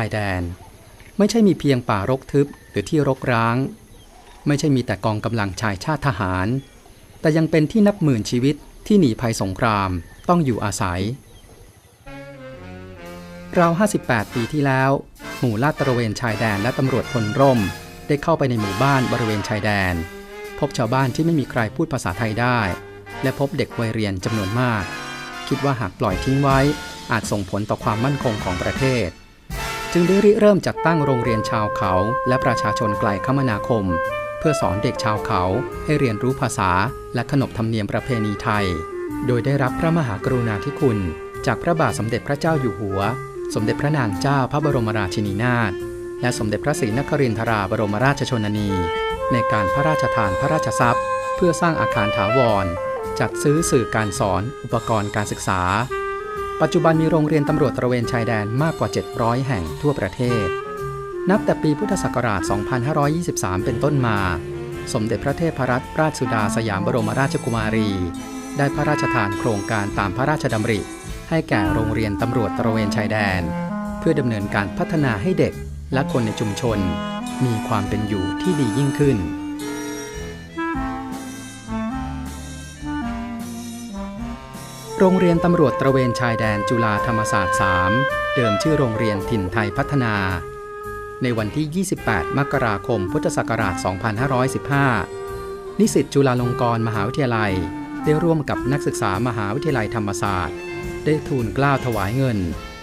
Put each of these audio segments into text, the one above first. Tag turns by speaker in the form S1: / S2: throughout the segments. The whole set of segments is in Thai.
S1: ายแดน ไม่ใช่มีเพียงป่ารกทึบหรือที่รกร้าง ไม่ใช่มีแต่กองกำลังชายชาติทหาร แต่ยังเป็นที่นับหมื่นชีวิตที่หนีภัยสงครามต้องอยู่อาศัยราว 58 ปีที่แล้ว หมู่ลาดตระเวนชายแดนและตำรวจพลร่ม ได้เข้าไปในหมู่บ้านบริเวณชายแดน พบชาวบ้านที่ไม่มีใครพูดภาษาไทยได้ และพบเด็กวัยเรียนจำนวนมาก คิดว่าหากปล่อยทิ้งไว้ อาจส่งผลต่อความมั่นคงของประเทศ จึงได้ริเริ่มจัดตั้งโรงเรียนชาวเขาและประชาชนไกลคมนาคม เพื่อสอนเด็กชาวเขาให้เรียนรู้ภาษา และขนบธรรมเนียมประเพณีไทย โดยได้รับพระมหากรุณาธิคุณ จากพระบาทสมเด็จพระเจ้าอยู่หัว สมเด็จพระนางเจ้าพระบรมราชินีนาถและสมเด็จพระศรีนครินทราบรมราชชนนี ในการพระราชทานพระราชทรัพย์ เพื่อสร้างอาคารถาวร จัดซื้อสื่อการสอนอุปกรณ์การศึกษา ปัจจุบันมีโรงเรียนตำรวจตระเวนชายแดนมากกว่า 700 แห่งทั่วประเทศ นับแต่ปีพุทธศักราช 2523 เป็นต้นมา สมเด็จพระเทพรัตนราชสุดาสยามบรมราชกุมารี ได้พระราชทานโครงการตามพระราชดำริ ให้แก่โรงเรียนตำรวจตระเวนชายแดน เพื่อดำเนินการพัฒนาให้เด็กและคนในชุมชน มีความเป็นอยู่ที่ดียิ่งขึ้น โรงเรียนตำรวจตระเวนชายแดนจุฬาธรรมศาสตร์ 3 เดิมชื่อโรงเรียนถิ่นไทยพัฒนา ในวันที่ 28 มกราคม พุทธศักราช 2515 นิสิตจุฬาลงกรณ์มหาวิทยาลัย ได้ร่วมกับนักศึกษามหาวิทยาลัยธรรมศาสตร์ ได้ทูลกล้าวถวายเงิน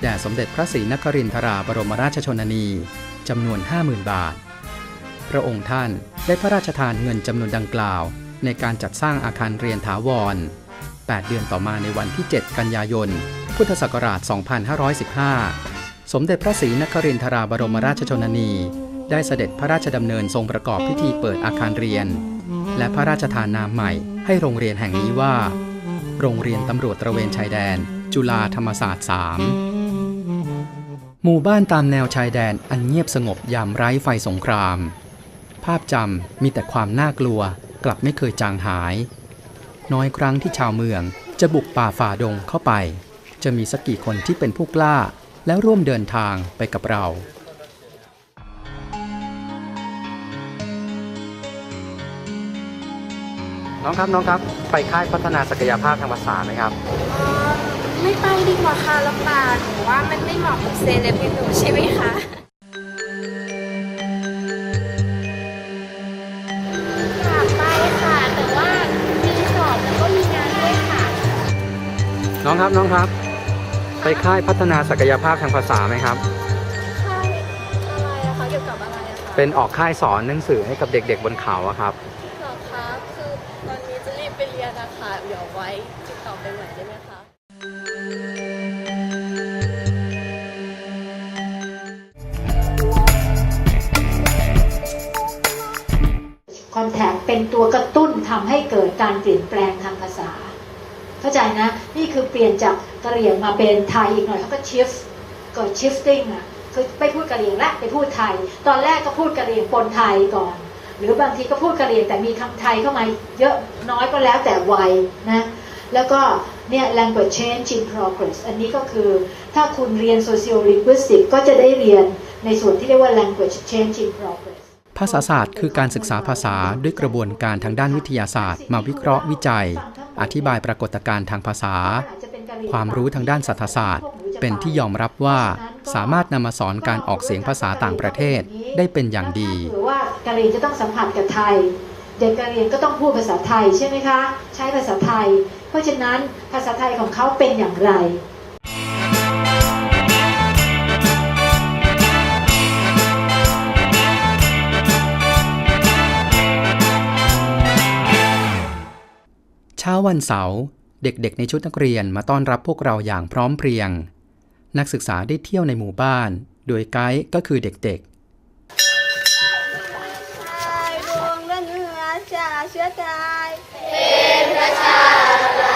S1: แด่สมเด็จพระศรีนครินทราบรมราชชนนีจำนวน 50,000 บาท พระองค์ท่านได้พระราชทานเงินจำนวนดังกล่าว ในการจัดสร้างอาคารเรียนถาวร 8 เดือนต่อมาในวันที่ 7 กันยายน พุทธศักราช 2515 สมเด็จพระศรีนครินทราบรมราชชนนี ได้เสด็จพระราชดำเนินทรงประกอบพิธีเปิดอาคารเรียน และพระราชทานนามใหม่ให้โรงเรียนแห่งนี้ว่า โรงเรียนตำรวจตระเวนชายแดน จุฬาธรรมศาสตร์ 3 หมู่บ้านตามแนวชายแดนอันเงียบสงบยามไร้ไฟสงคราม ภาพจำมีแต่ความน่ากลัวกลับไม่เคยจางหาย น้อยครั้งที่ชาวเมือง จะบุกป่าฝ่าดงเข้าไป จะมีสักกี่คนที่เป็นผู้กล้า และร่วมเดินทางไปกับเราน้องครับน้องครับ ไปค่ายพัฒนาศักยภาพทางภาษาไหมครับ
S2: ไม่ไปดีกว่าค่ะลำบากหนูว่ามันไม่เหมาะกับเซเลบอย่างหนูใช่ไหมคะ น้
S1: องครับน้องครับ ไปค่ายพัฒนาศักยภาพทางภาษาไหมครับ
S2: ใช่อะไรอะคะเกี่ยวกับอะไรอะคะ
S1: เป็นออกค่ายสอนหนังสือให้กับเด็ก ๆบนเขาอะครับ
S2: เหรอคะคือตอนนี้จะรีบไปเรียนนะคะเดี๋ยวไว้ติดต่อไปใหม่ได้ไหมคะ
S3: คอนแทคเป็นตัวกระตุ้นทำให้เกิดการเปลี่ยนแปลงทางภาษา เข้าใจนะ นี่คือเปลี่ยนจากกะเหรี่ยงมาเป็นไทยอีกหน่อยเขาก็ shift เกิด shifting อะคือไปพูดกะเหรี่ยงและไปพูดไทย ตอนแรกก็พูดกะเหรี่ยงปนไทยก่อน หรือบางทีก็พูดกะเหรี่ยงแต่มีคำไทยเข้ามาเยอะน้อยก็แล้วแต่วัยนะแล้วก็เนี่ย language change in progress อันนี้ก็คือถ้าคุณเรียน sociolinguistics ก็จะได้เรียนในส่วนที่เรียกว่า language change in progress
S1: ภาษาศาสตร์คือการศึกษาภาษาด้วยกระบวนการทางด้านวิทยาศาสตร์มาวิเคราะห์วิจัย อธิบายปรากฏการณ์ทางภาษา ความรู้ทางด้านศาสตศาสตร์ เป็นที่ยอมรับว่าสามารถนำมาสอนการออกเสียงภาษาต่างประเทศได้เป็นอย่างดี
S3: หรือว่ากะเหรี่ยงจะต้องสัมผัสกับไทย เด็กกะเหรี่ยงก็ต้องพูดภาษาไทยใช่ไหมคะ ใช้ภาษาไทย เพราะฉะนั้นภาษาไทยของเขาเป็นอย่างไร
S1: เช้าวันเสาร์เด็กๆ ในชุดนักเรียนมาต้อนรับพวกเราอย่างพร้อมเพรียง นักศึกษาได้เที่ยวในหมู่บ้าน โดยไกด์ก็คือเด็ก
S2: ดวงและเนื้อจ่าเชื้อตาย
S4: ก็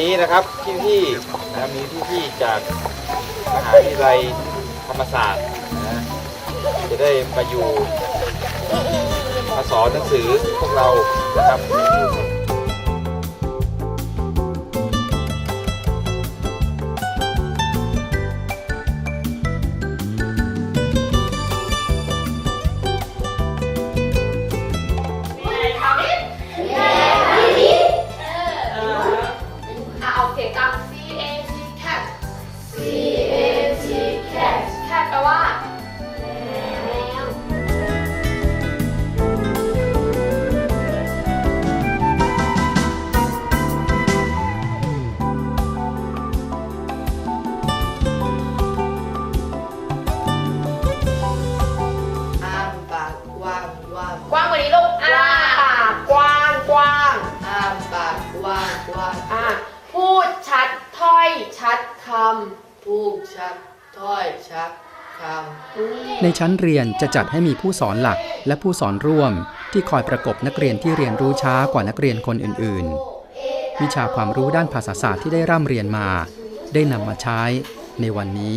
S4: นี้นะครับพี่ๆนะครับมีพี่ๆจากมหาวิทยาลัยธรรมศาสตร์นะจะได้มาอยู่มาสอนหนังสือพวกเรานะครับ
S1: ในชั้นเรียนจะจัดให้มีผู้สอนหลักและผู้สอนร่วม ที่คอยประกบนักเรียนที่เรียนรู้ช้ากว่านักเรียนคนอื่น ๆ วิชาความรู้ด้านภาษาศาสตร์ที่ได้ร่ำเรียนมา ได้นำมาใช้ในวันนี้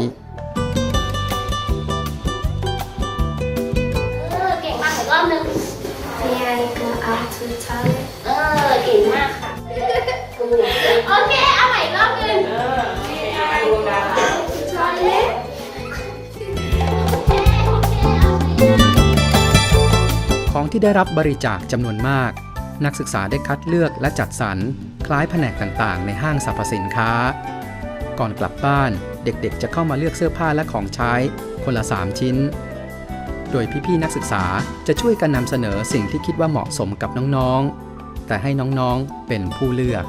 S1: ของที่ได้รับบริจาคจำนวนมาก นักศึกษาได้คัดเลือกและจัดสรร คล้ายแผนกต่างๆ ในห้างสรรพสินค้า ก่อนกลับบ้านเด็กๆ จะเข้ามาเลือกเสื้อผ้าและของใช้ คนละ 3 ชิ้น โดยพี่ๆนักศึกษาจะช่วยกันนำเสนอสิ่งที่คิดว่าเหมาะสมกับน้องๆ แต่ให้น้องๆเป็นผู้เลือก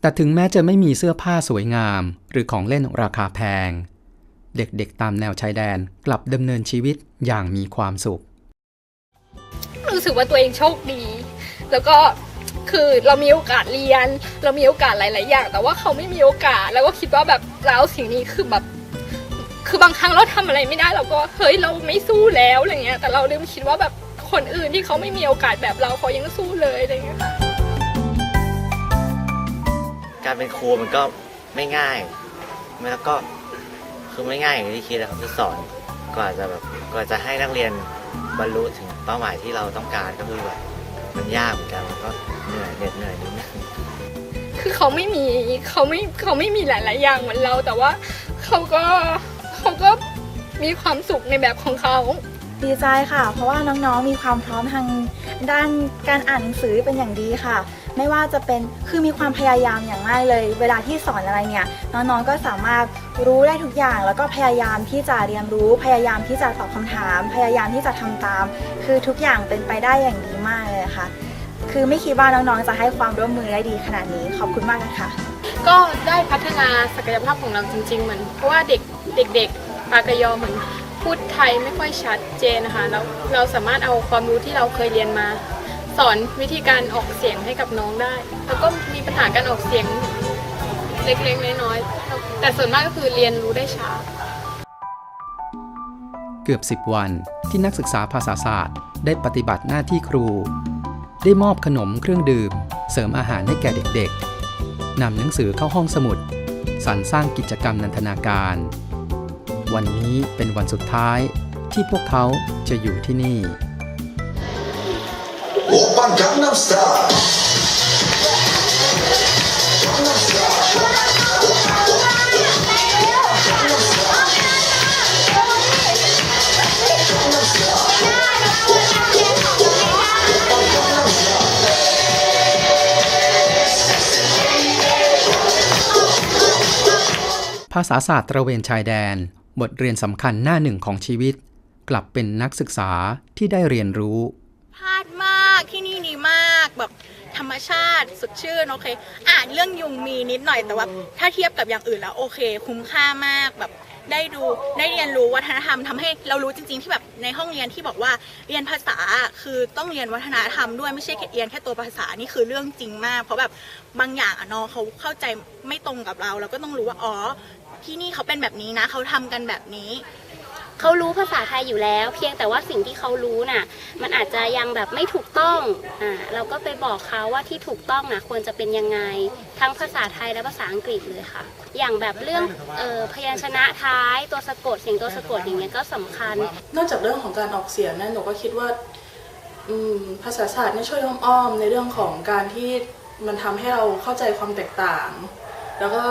S1: แต่ถึงแม้จะไม่มีเสื้อผ้าสวยงาม หรือของเล่นราคาแพง เด็กๆ ตามแนวชายแดนกลับดำเนินชีวิตอย่างมีความสุข
S5: รู้สึกว่าตัวเองโชคดี แล้วก็คือเรามีโอกาสเรียน เรามีโอกาสหลาย ๆ อย่าง แต่ว่าเขาไม่มีโอกาส แล้วก็คิดว่าแบบเราสิ่งนี้คือแบบ คือบางครั้งเราทำอะไรไม่ได้เราก็เฮ้ยเราไม่สู้แล้วอะไรเงี้ย แต่เราลืมคิดว่าแบบคนอื่นที่เขาไม่มีโอกาสแบบเราเขายังสู้เลยอะไรเงี้ยค่ะ
S6: การเป็นครูมันก็ไม่ง่ายแล้วก็ คือไม่ง่ายอย่างที่คิดนะครับที่สอนกว่าจะแบบกว่าจะให้นักเรียนบรรลุถึงเป้าหมายที่เราต้องการก็คือแบบมันยากเหมือนกันมันก็เหนื่อยเหน็ดเหนื่อยนิดนึง
S5: คือเขาไม่มีเขาไม่เขาไม่มีหลาย ๆ อย่างเหมือนเราแต่ว่าเขาก็เขาก็มีความสุขในแบบของเขา
S7: ดีใจค่ะ เพราะว่าน้องๆมีความพร้อมทางด้านการอ่านหนังสือเป็นอย่างดีค่ะ ไม่ว่าจะเป็นคือมีความพยายามอย่างมากเลย เวลาที่สอนอะไรเนี่ยน้องๆก็สามารถรู้ได้ทุกอย่าง แล้วก็พยายามที่จะเรียนรู้ พยายามที่จะตอบคำถาม พยายามที่จะทำตาม คือทุกอย่างเป็นไปได้อย่างดีมากเลยค่ะคือไม่คิดว่าน้องๆ จะให้ความร่วมมือได้ดีขนาดนี้ขอบคุณมากนะคะ
S5: ก็ได้พัฒนาศักยภาพของเราจริง ๆ เหมือน เพราะว่าเด็กเด็กๆปากยอเหมือนพูดไทยไม่ค่อยชัดเจนนะคะแล้วเราสามารถเอาความรู้ที่เราเคยเรียนมา สอนวิธีการออกเสียงให้กับน้องได้ แล้วก็มีปัญหาการออกเสียงเล็กๆน้อยๆแต่ส่วนมากก็คือเรียนรู้ได้ช้า
S1: เกือบ 10 วันที่นักศึกษาภาษาศาสตร์ ได้ปฏิบัติหน้าที่ครู ได้มอบขนมเครื่องดื่ม เสริมอาหารให้แก่เด็กๆนำหนังสือเข้าห้องสมุดสรรสร้างกิจกรรมนันทนาการ วันนี้เป็นวันสุดท้ายที่พวกเขาจะอยู่ที่นี่
S8: Gangnam Style
S1: ภาษาศาสตร์ตระเวนชายแดน บทเรียนสำคัญหน้าหนึ่งของชีวิต กลับเป็นนักศึกษาที่ได้เรียนรู้า
S7: ดมากที่นี่ดีมากแบบธรรมชาติสดชื่นโอเคอ่านเรื่องยุงมีนิดหน่อยแต่ว่าถ้าเทียบกับอย่างอื่นแล้วโอเค คุ้มค่ามากแบบได้ดูได้เรียนรู้วัฒนธรรมทำให้เรารู้จริง ๆ ที่แบบในห้องเรียนที่บอกว่าเรียนภาษาคือต้องเรียนวัฒนธรรมด้วยไม่ใช่แค่เรียนแค่ตัวภาษานี่คือเรื่องจริงมาก เพราะแบบบางอย่างอะน้องเขาเข้าใจไม่ตรงกับเรา เราก็ต้องรู้ว่าอ๋อที่นี่เขาเป็นแบบนี้นะเขาทำกันแบบนี้
S9: เขารู้ภาษาไทยอยู่แล้ว เพียงแต่ว่าสิ่งที่เขารู้น่ะ มันอาจจะยังแบบไม่ถูกต้องอ่าเราก็ไปบอกเขาว่าที่ถูกต้องน่ะควรจะเป็นยังไง ทั้งภาษาไทยและภาษาอังกฤษเลยค่ะ อย่างแบบเรื่องเอ่อพยัญชนะท้ายตัวสะกดเสียงตัวสะกดอย่างเงี้ยก็สำคัญ
S10: นอกจากเรื่องของการออกเสียงนะหนูก็คิดว่าอืมภาษาศาสตร์เนี่ยช่วยอ้อมๆในเรื่องของการที่มันทำให้เราเข้าใจความแตกต่าง แล้วก็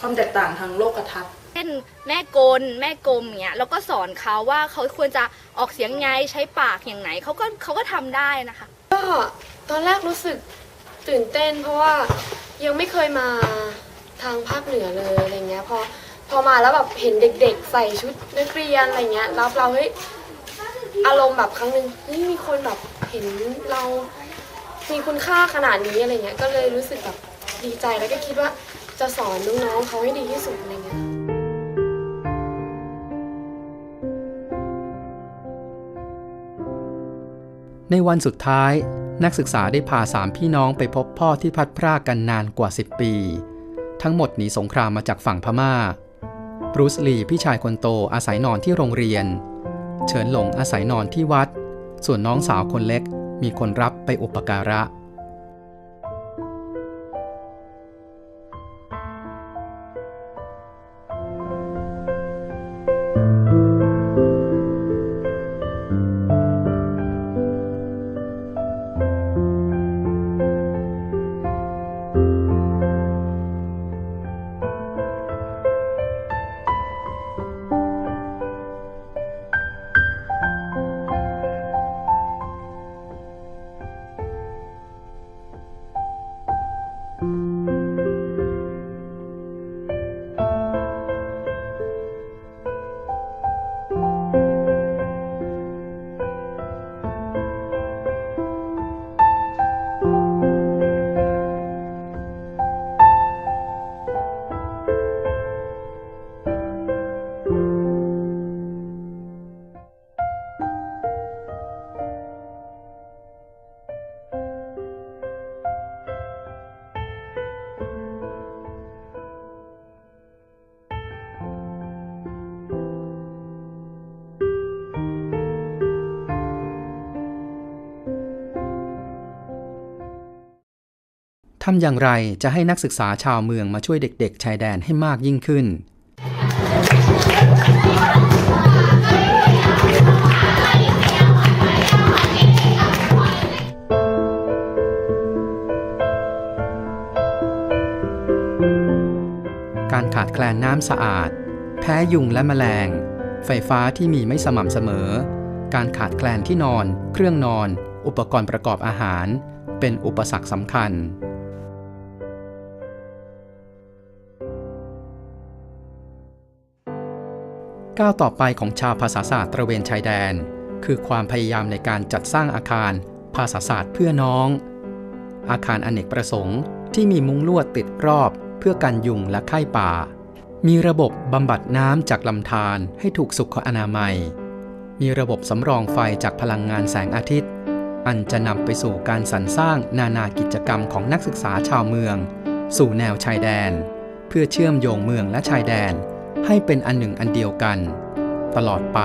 S10: ความแตกต่างทางโลกทัศน์
S5: เช่นแม่กลแม่กลมอย่างเงี้ยแล้วก็สอนเขาว่าเขาควรจะออกเสียงไงใช้ปากอย่างไหนเขาก็เขาก็ทำได้นะคะ
S2: ก็ตอนแรกรู้สึกตื่นเต้น เพราะว่ายังไม่เคยมาทางภาคเหนือเลยอะไรเงี้ยพอพอมาแล้วแบบเห็นเด็กๆ ใส่ชุดนักเรียนอะไรเงี้ยรับเราเฮ้ยอารมณ์แบบครั้งหนึ่งเฮ้ยมีคนแบบเห็นเรา มีคุณค่าขนาดนี้อะไรเงี้ยก็เลยรู้สึกแบบดีใจแล้วก็คิดว่าจะสอนน้องๆเขาให้ดีที่สุดอะไรเงี้ย
S1: ในวันสุดท้าย นักศึกษาได้พาสามพี่น้องไปพบพ่อที่พัดพรากกันนานกว่า 10 ปี ทั้งหมดหนีสงครามมาจากฝั่งพม่าบรูซลีพี่ชายคนโตอาศัยนอนที่โรงเรียน เฉินหลงอาศัยนอนที่วัด ส่วนน้องสาวคนเล็กมีคนรับไปอุปการะ ทำอย่างไรจะให้นักศึกษาชาวเมืองมาช่วยเด็กๆ ชายแดนให้มากยิ่งขึ้น การขาดแคลนน้ำสะอาด แพ้ยุงและแมลง ไฟฟ้าที่มีไม่สม่ำเสมอ การขาดแคลนที่นอน เครื่องนอน อุปกรณ์ประกอบอาหาร เป็นอุปสรรคสำคัญ ก้าวต่อไปของชาวภาษาศาสตร์ตระเวนชายแดน คือความพยายามในการจัดสร้างอาคารภาษาศาสตร์เพื่อน้อง อาคารอเนกประสงค์ที่มีมุ้งลวดติดรอบ เพื่อกันยุงและไข้ป่า มีระบบบำบัดน้ำจากลำธารให้ถูกสุขอนามัย มีระบบสำรองไฟจากพลังงานแสงอาทิตย์ อันจะนำไปสู่การสรรสร้างนานากิจกรรมของนักศึกษาชาวเมือง สู่แนวชายแดน เพื่อเชื่อมโยงเมืองและชายแดน ให้เป็นอันหนึ่งอันเดียวกัน ตลอดไป